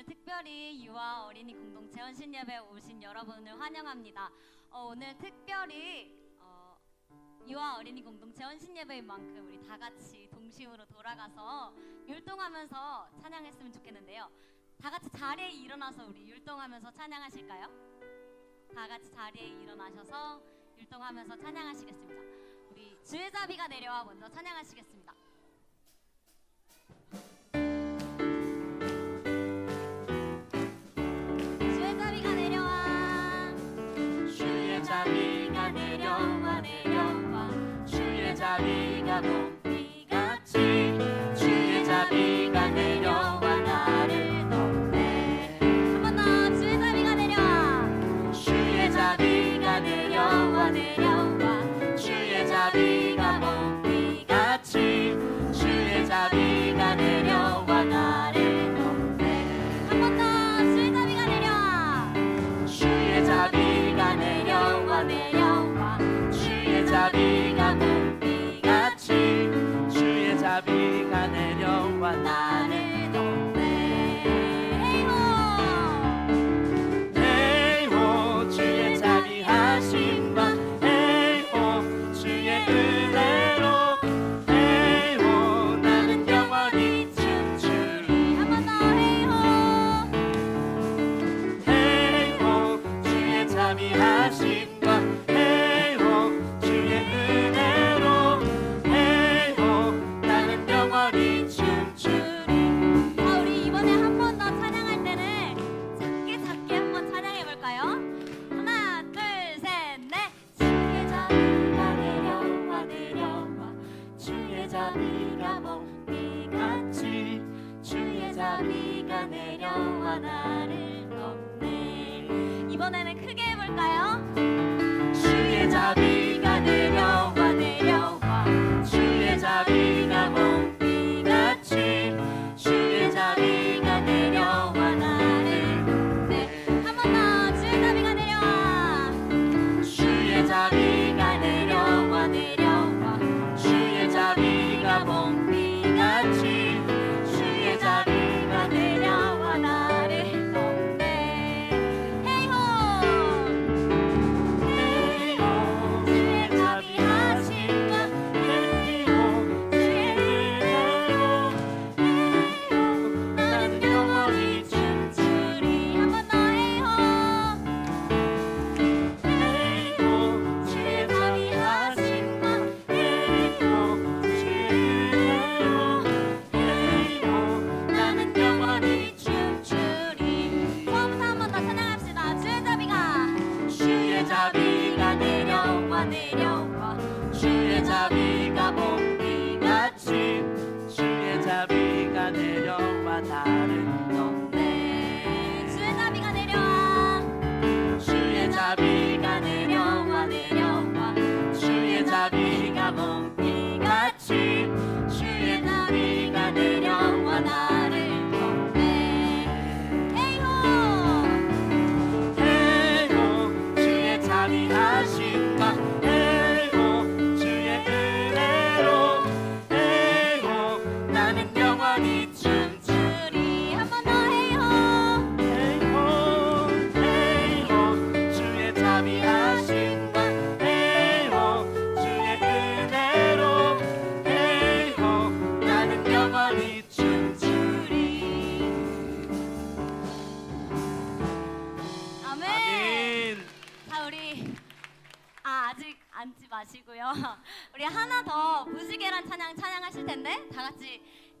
오늘 특별히 유아 어린이 공동체 헌신 예배에 오신 여러분을 환영합니다. 어, 오늘 특별히 어, 유아 어린이 공동체 헌신 예배인 만큼 우리 다 같이 동심으로 돌아가서 율동하면서 찬양했으면 좋겠는데요. 다 같이 자리에 일어나서 우리 율동하면서 찬양하실까요? 다 같이 자리에 일어나셔서 율동하면서 찬양하시겠습니다. 우리 주의 자비가 내려와 먼저 찬양하시겠습니다. 자 해볼까요? 영원히 춤추리 한 번더 헤이호 에이호 에이호 주의 자비하신 바 에이호 주의 은혜로 에이호 나는 영원히 춤추리. 아멘. 아멘. 자 우리 아 아직 앉지 마시고요. 우리 하나 더 무지개란 찬양 찬양하실 텐데 다 같이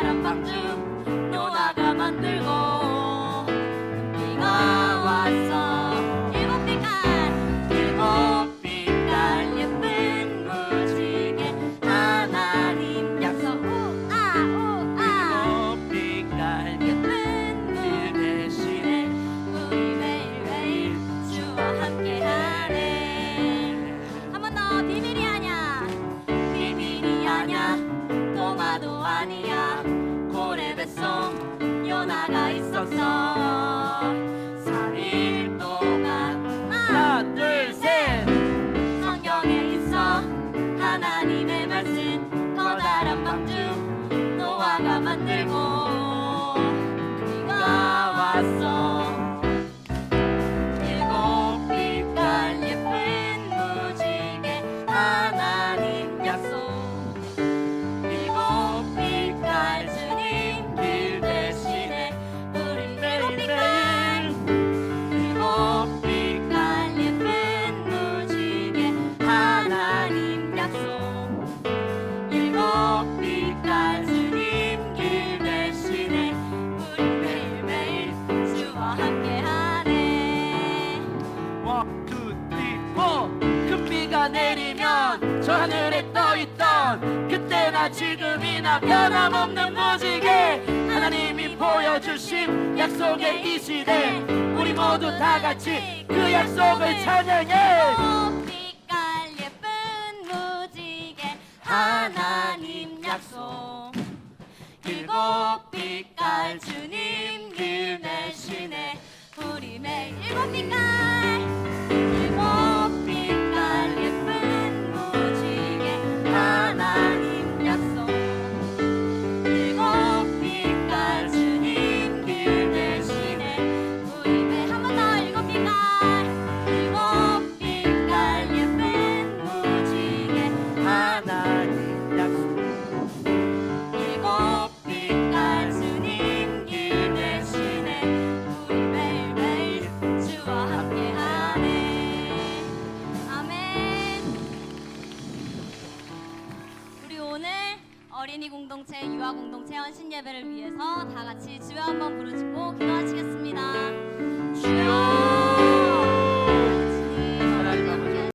I don't fuck you. 요나가 있 지금이나 변함없는 무지개. 하나님이 보여주신 약속의 이 시대. 우리 모두 다 같이 그 약속을 찬양해. 빛깔 예쁜 무지개. 하나님 약속. 일곱 빛깔 주님 길 대신에. 우리 매일 일곱 빛깔 어린이 공동체 유아 공동체 헌신 예배를 위해서 다 같이 주여 한번 부르짖고 기도하시겠습니다. 주여